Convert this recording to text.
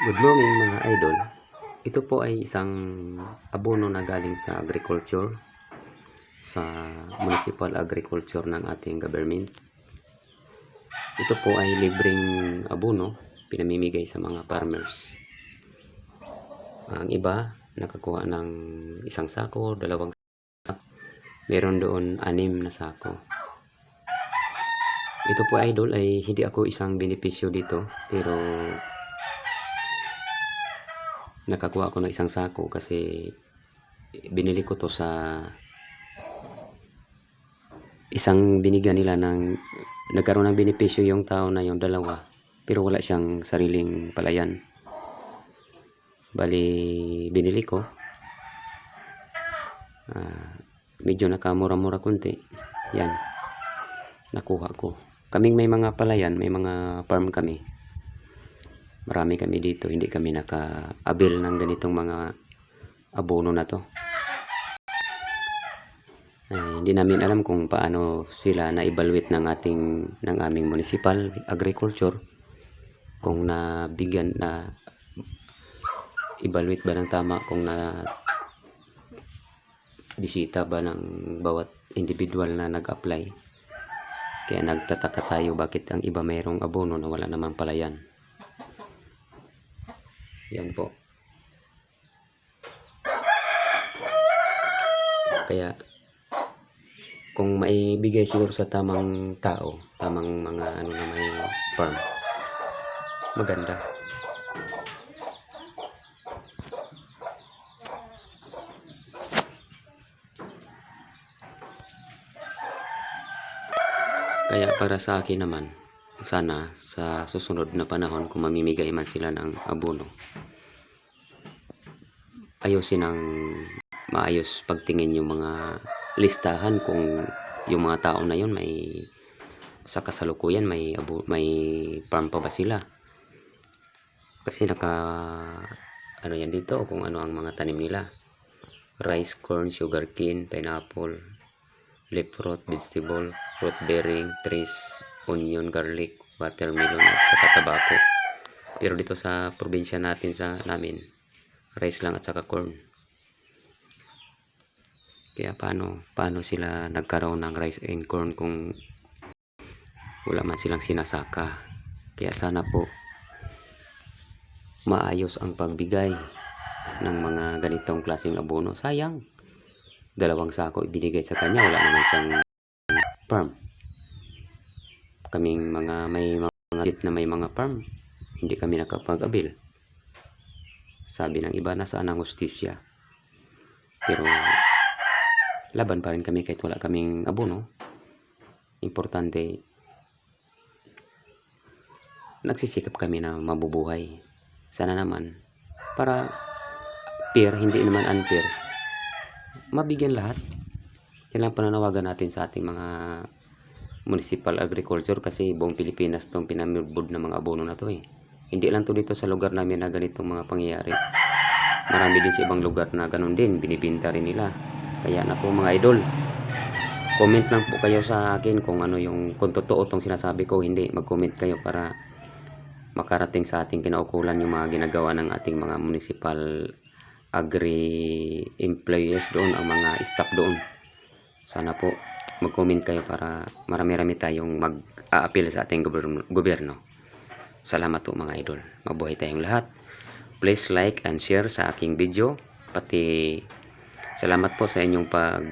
Good morning mga idol. Ito po ay isang abono na galing sa agriculture sa municipal agriculture ng ating government. Ito po ay libreng abono pinamimigay sa mga farmers. Ang iba nakakuha ng isang sako, dalawang sako. Meron doon anim na sako. Ito po idol ay hindi ako isang benepisyo dito pero nakakuha ako ng isang sako kasi binili ko to sa isang binigyan nila ng nagkaroon ng benepisyo yung tao na yung dalawa pero wala siyang sariling palayan. Bali binili ko. Ah, medyo nakamura-mura kunti yan. Nakuha ko. Kaming may mga palayan may mga farm kami marami kami dito hindi kami naka-avail ng ganitong mga abono na to. Eh, hindi namin alam kung paano sila na-evaluate ng ating ng aming municipal agriculture. Kung nabigyan na evaluate ba ng tama kung na bisita ba ng bawat individual na nag-apply. Kaya nagtataka tayo bakit ang iba mayroong abono na wala namang palayan yan po. Kaya kung maibigay siguro sa tamang tao, tamang mga ano na may farm, maganda. Kaya para sa akin naman, sana sa susunod na panahon kung mamimigay man sila ng abono, ayusin ang maayos pagtingin yung mga listahan kung yung mga tao na yun may sa kasalukuyan may abo, may farm pa ba sila? Kasi naka ano yan dito kung ano ang mga tanim nila. Rice, corn, sugarcane, pineapple leaf fruit, vegetable, fruit bearing, trees, onion, garlic, watermelon at saka tabako pero dito sa probinsya natin sa namin rice lang at saka corn. Kaya paano paano sila nagkaroon ng rice and corn kung wala man silang sinasaka? Kaya sana po maayos ang pagbigay ng mga ganitong klaseng abono. Sayang dalawang sako ibinigay sa kanya wala naman siyang farm kaming mga may mga na may mga farm. Hindi kami nakapag-abil. Sabi ng iba nasaan ang hustisya? Pero laban pa rin kami kahit wala kaming abono. Importante nagsisikap kami na mabubuhay. Sana naman para fair hindi naman unfair mabigyan lahat. Yan lang pananawagan natin sa ating mga municipal agriculture kasi buong Pilipinas tong pinamibod ng mga abono na to eh. Hindi lang to dito sa lugar namin na ganitong mga pangyayari. Marami din sa ibang lugar na ganun din binibinta rin nila. Kaya na po mga idol comment lang po kayo sa akin kung ano yung kung totoo tong sinasabi ko hindi. Mag comment kayo para makarating sa ating kinaukulan yung mga ginagawa ng ating mga municipal agri employees doon ang mga staff doon. Sana po mag-comment kayo para marami-rami tayong mag-a-appeal sa ating gobyerno. Salamat po mga idol. Mabuhay tayong lahat. Please like and share sa aking video. Pati salamat po sa inyong pag